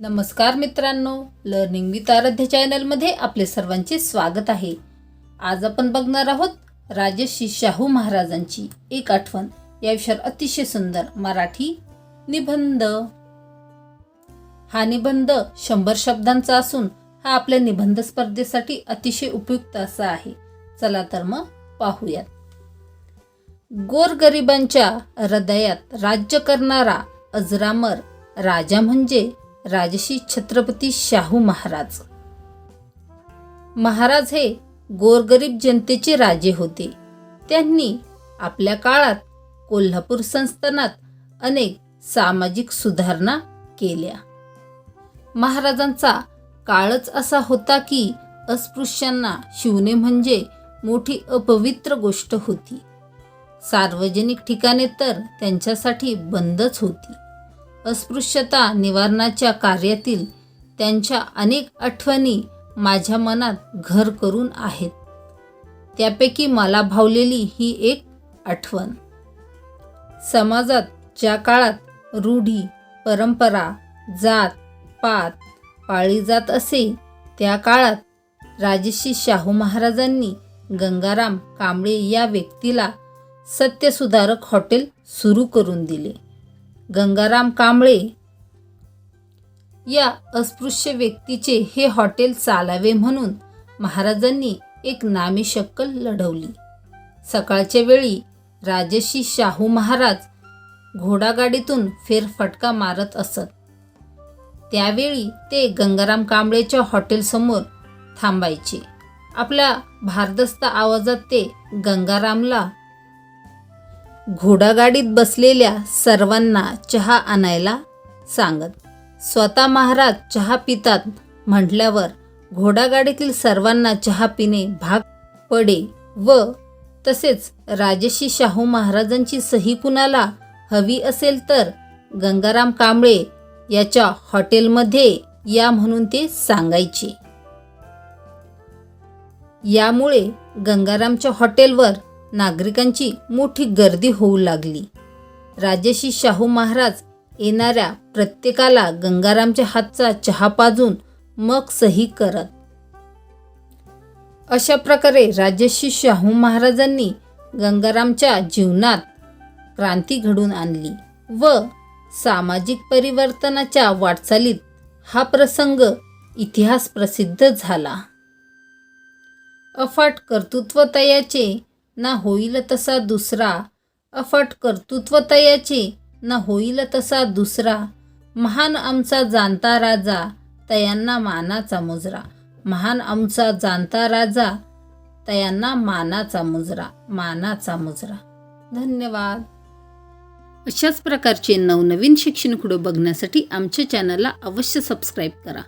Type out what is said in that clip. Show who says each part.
Speaker 1: नमस्कार मित्रांनो learning with आराध्य चॅनलमध्ये आपले सर्वांचे स्वागत आहे. आज आपण बघणार आहोत राजश्री शाहू महाराजांची एक आठवण. या विषयावर अतिशय सुंदर मराठी निबंध. हा निबंध शंभर शब्दांचा असून हा आपल्या निबंध स्पर्धेसाठी अतिशय उपयुक्त असा आहे. चला तर मग पाहूयात. गोरगरिबांच्या हृदयात राज्य करणारा अजरामर राजा म्हणजे राजशी छत्रपती शाहू महाराज. महाराज हे गोरगरीब जनतेचे राजे होते. त्यांनी आपल्या काळात कोल्हापूर संस्थानात अनेक सामाजिक सुधारणा केल्या. महाराजांचा काळच असा होता की अस्पृश्यांना शिवणे म्हणजे मोठी अपवित्र गोष्ट होती. सार्वजनिक ठिकाणे तर त्यांच्यासाठी बंदच होती. अस्पृश्यता निवारणाच्या कार्यातील त्यांच्या अनेक आठवणी माझ्या मनात घर करून आहेत. त्यापैकी मला भावलेली ही एक आठवण. समाजात ज्या काळात रूढी परंपरा जात पात पाळी जात असे त्या काळात राजश्री शाहू महाराजांनी गंगाराम कांबळे या व्यक्तीला सत्यसुधारक हॉटेल सुरू करून दिले. गंगाराम कांबळे या अस्पृश्य व्यक्तीचे हे हॉटेल चालावे म्हणून महाराजांनी एक नामी शक्कल लढवली. सकाळच्या वेळी राजशी शाहू महाराज घोडागाडीतून फेरफटका मारत असत. त्यावेळी ते गंगाराम कांबळेच्या हॉटेलसमोर थांबायचे. आपल्या भारदस्त आवाजात ते गंगारामला घोडागाडीत बसलेल्या सर्वांना चहा आणायला सांगत. स्वतः महाराज चहा पितात म्हटल्यावर घोडागाडीतील सर्वांना चहा पिणे भाग पडे व तसेच राजशी शाहू महाराजांची सही कुणाला हवी असेल तर गंगाराम कांबळे याच्या हॉटेलमध्ये या म्हणून ते सांगायचे. यामुळे गंगारामच्या हॉटेलवर नागरिकांची मोठी गर्दी होऊ लागली. राजेशी शाहू महाराज येणाऱ्या प्रत्येकाला गंगारामच्या हातचा चहा पाजून मग सही करत. अशा प्रकारे राजश्री शाहू महाराजांनी गंगारामच्या जीवनात क्रांती घडून आणली व सामाजिक परिवर्तनाच्या वाटचालीत हा प्रसंग इतिहास प्रसिद्ध झाला. अफाट कर्तृत्वतयाचे ना होईल तसा दुसरा. अफाट कर्तृत्व तयाचे ना होईल तसा दुसरा. महान आमचा जाणता राजा तयांना मानाचा मुजरा. महान आमचा जाणता राजा तयांना मानाचा मुजरा मानाचा मुजरा. धन्यवाद. अशाच प्रकारचे नवनवीन शिक्षण व्हिडिओ बघण्यासाठी आमच्या चॅनलला अवश्य सबस्क्राईब करा.